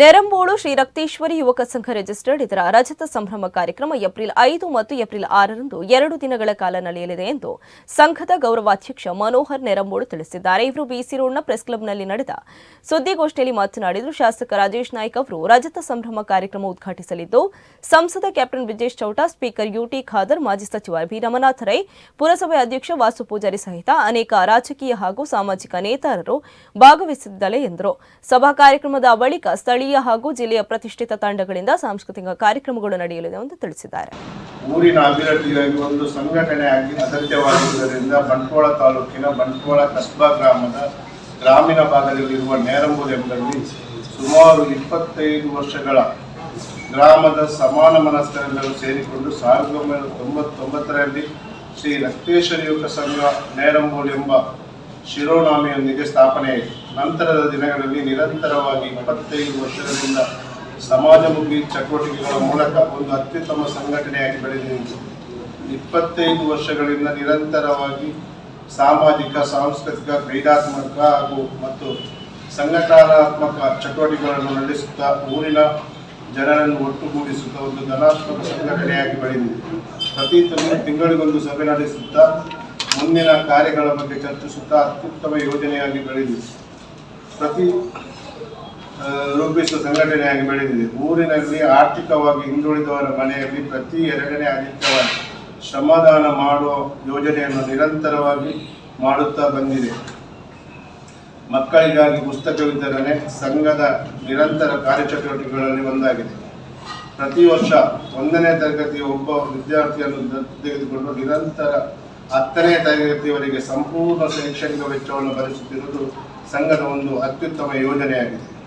ನೆರಂಬೋಳು ಶ್ರೀ ರಕ್ತೇಶ್ವರಿ ಯುವಕ ಸಂಘ ರಿಜಿಸ್ಟರ್ಡ್ ಇದರ ರಜತ ಸಂಭ್ರಮ ಕಾರ್ಯಕ್ರಮ ಏಪ್ರಿಲ್ ಐದು ಮತ್ತು ಏಪ್ರಿಲ್ ಆರರಂದು ಎರಡು ದಿನಗಳ ಕಾಲ ನಡೆಯಲಿದೆ ಎಂದು ಸಂಘದ ಗೌರವಾಧ್ಯಕ್ಷ ಮನೋಹರ್ ನೆರಂಬೋಳು ತಿಳಿಸಿದ್ದಾರೆ. ಇವರು ಬಿಸಿ ರೋಡ್ನ ಪ್ರೆಸ್ ಕ್ಲಬ್ನಲ್ಲಿ ನಡೆದ ಸುದ್ದಿಗೋಷ್ಠಿಯಲ್ಲಿ ಮಾತನಾಡಿದರು. ಶಾಸಕ ರಾಜೇಶ್ ನಾಯ್ಕ್ ಅವರು ರಜತ ಸಂಭ್ರಮ ಕಾರ್ಯಕ್ರಮ ಉದ್ಘಾಟಿಸಲಿದ್ದು, ಸಂಸದ captain Brijesh Chowta, speaker UT Khader, ಮಾಜಿ ಸಚಿವ ಬಿ ರಮನಾಥ ರೈ, ಪುರಸಭೆ ಅಧ್ಯಕ್ಷ ವಾಸು ಪೂಜಾರಿ ಸಹಿತ ಅನೇಕ ರಾಜಕೀಯ ಹಾಗೂ ಸಾಮಾಜಿಕ ನೇತಾರರು ಭಾಗವಹಿಸಿದ್ದಾರೆ ಎಂದರು. ಸಭಾ ಕಾರ್ಯಕ್ರಮದ ಬಳಿಕ ಸ್ಥಳೀಯ ಹಾಗೂ ಜಿಲ್ಲೆಯ ಪ್ರತಿಷ್ಠಿತ ತಂಡಗಳಿಂದ ಸಾಂಸ್ಕೃತಿಕ ಕಾರ್ಯಕ್ರಮಗಳು ನಡೆಯಲಿದೆ ಎಂದು ತಿಳಿಸಿದ್ದಾರೆ. ಊರಿನ ಅಭಿವೃದ್ಧಿಗಾಗಿ ಒಂದು ಸಂಘಟನೆ ಆಗಿ ಅಗತ್ಯವಾಗಿರುವುದರಿಂದ ಬಂಟ್ವಾಳ ತಾಲೂಕಿನ ಬಂಟ್ವಾಳ ಕಸ್ಬಾ ಗ್ರಾಮದ ಗ್ರಾಮೀಣ ಭಾಗದಲ್ಲಿರುವ ನೇರಂಬೂರು ಎಂಬಲ್ಲಿ ಸುಮಾರು ಇಪ್ಪತ್ತೈದು ವರ್ಷಗಳ ಗ್ರಾಮದ ಸಮಾನ ಮನಸ್ಕರೆಲ್ಲರೂ ಸೇರಿಕೊಂಡು ಸಾವಿರದ ಒಂಬೈನೂರ ತೊಂಬತ್ತೊಂಬತ್ತರಲ್ಲಿ ಶ್ರೀ ರಕ್ತೇಶ್ವರ ಯುವಕ ಸಂಘ ನೇರಂಬೂರು ಎಂಬ ಶಿರೋನಾಮೆಯೊಂದಿಗೆ ಸ್ಥಾಪನೆ. ನಂತರದ ದಿನಗಳಲ್ಲಿ ನಿರಂತರವಾಗಿ ಇಪ್ಪತ್ತೈದು ವರ್ಷಗಳಿಂದ ಸಮಾಜಮುಖಿ ಚಟುವಟಿಕೆಗಳ ಮೂಲಕ ಒಂದು ಅತ್ಯುತ್ತಮ ಸಂಘಟನೆಯಾಗಿ ಬೆಳೆದಿದೆ. ಇಪ್ಪತ್ತೈದು ವರ್ಷಗಳಿಂದ ನಿರಂತರವಾಗಿ ಸಾಮಾಜಿಕ, ಸಾಂಸ್ಕೃತಿಕ, ಕ್ರೀಡಾತ್ಮಕ ಹಾಗೂ ಮತ್ತು ಸಂಘಟನಾತ್ಮಕ ಚಟುವಟಿಕೆಗಳನ್ನು ನಡೆಸುತ್ತಾ ಊರಿನ ಜನರನ್ನು ಒಟ್ಟುಗೂಡಿಸುತ್ತಾ ಒಂದು ಧನಾತ್ಮಕ ಸಂಘಟನೆಯಾಗಿ ಬೆಳೆದಿದೆ. ಪ್ರತಿ ತಿಂಗಳು ತಿಂಗಳಿಗೊಂದು ಸಭೆ ನಡೆಸುತ್ತಾ ಮುಂದಿನ ಕಾರ್ಯಗಳ ಬಗ್ಗೆ ಚರ್ಚಿಸುತ್ತಾ ಅತ್ಯುತ್ತಮ ಯೋಜನೆಯಾಗಿ ಬೆಳೆದಿದೆ. ಪ್ರತಿ ರೂಪಿಸುವ ಸಂಘಟನೆಯಾಗಿ ಬೆಳೆದಿದೆ. ಊರಿನಲ್ಲಿ ಆರ್ಥಿಕವಾಗಿ ಹಿಂದುಳಿದವರ ಮನೆಯಲ್ಲಿ ಪ್ರತಿ ಎರಡನೇ ಆದಿತ್ಯವಾಗಿ ಶ್ರಮದಾನ ಮಾಡುವ ಯೋಜನೆಯನ್ನು ನಿರಂತರವಾಗಿ ಮಾಡುತ್ತಾ ಬಂದಿದೆ. ಮಕ್ಕಳಿಗಾಗಿ ಪುಸ್ತಕ ವಿತರಣೆ ಸಂಘದ ನಿರಂತರ ಕಾರ್ಯಚಟುವಟಿಕೆಗಳಲ್ಲಿ ಒಂದಾಗಿದೆ. ಪ್ರತಿ ವರ್ಷ ಒಂದನೇ ತರಗತಿಯ ಒಬ್ಬ ವಿದ್ಯಾರ್ಥಿಯನ್ನು ತೆಗೆದುಕೊಂಡು ನಿರಂತರ ಹತ್ತನೇ ತರಗತಿಯವರೆಗೆ ಸಂಪೂರ್ಣ ಶೈಕ್ಷಣಿಕ ವೆಚ್ಚವನ್ನು ಭರಿಸುತ್ತಿರುವುದು ಸಂಘದ ಒಂದು ಅತ್ಯುತ್ತಮ ಯೋಜನೆಯಾಗಿದೆ.